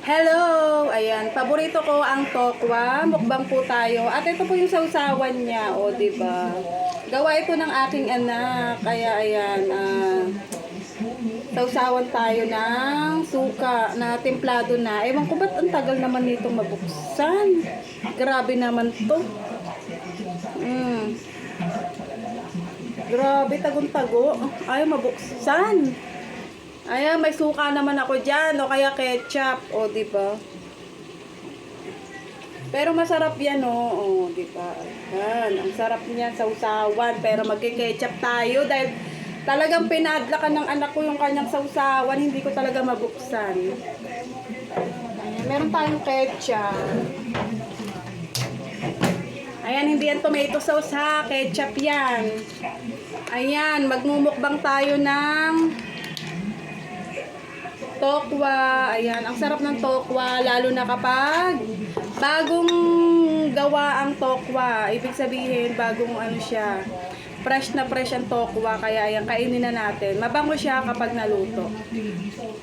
Hello! Ayan, paborito ko ang tokwa. Mukbang po tayo. At ito po yung sausawan niya, o, di ba? Gawa ito ng aking anak. Kaya, ayan, ah, sausawan tayo ng suka na templado na. Ewan ko ba't ang tagal naman nitong mabuksan? Grabe naman to. Mm. Grabe, tagong-tago. Ayaw mabuksan. Ayan, may suka naman ako dyan, o kaya ketchup, o, di ba? Pero masarap yan, o, o di ba? Ayan, ang sarap niya sa usawan, pero magke-ketchup tayo dahil talagang pinadlakan ng anak ko yung kanyang sausawan, hindi ko talaga mabuksan. Ayan, meron tayong ketchup. Ayan, hindi yan tomato sauce ha, ketchup yan. Ayan, magmumukbang tayo ng tokwa. Ayan, ang sarap ng tokwa, lalo na kapag bagong gawa ang tokwa. Ibig sabihin, bagong ano siya, fresh na fresh ang tokwa. Kaya ayan, kainin na natin. Mabango siya kapag naluto.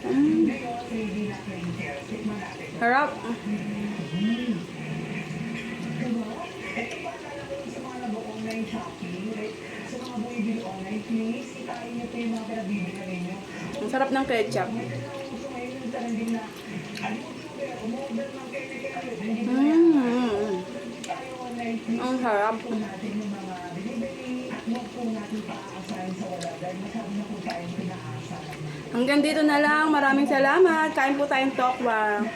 Mm. Harap. Ang sarap ng ketchup. Mm. Ang harap. Hanggang dito na lang. Maraming salamat. Kain po tayong tokwa.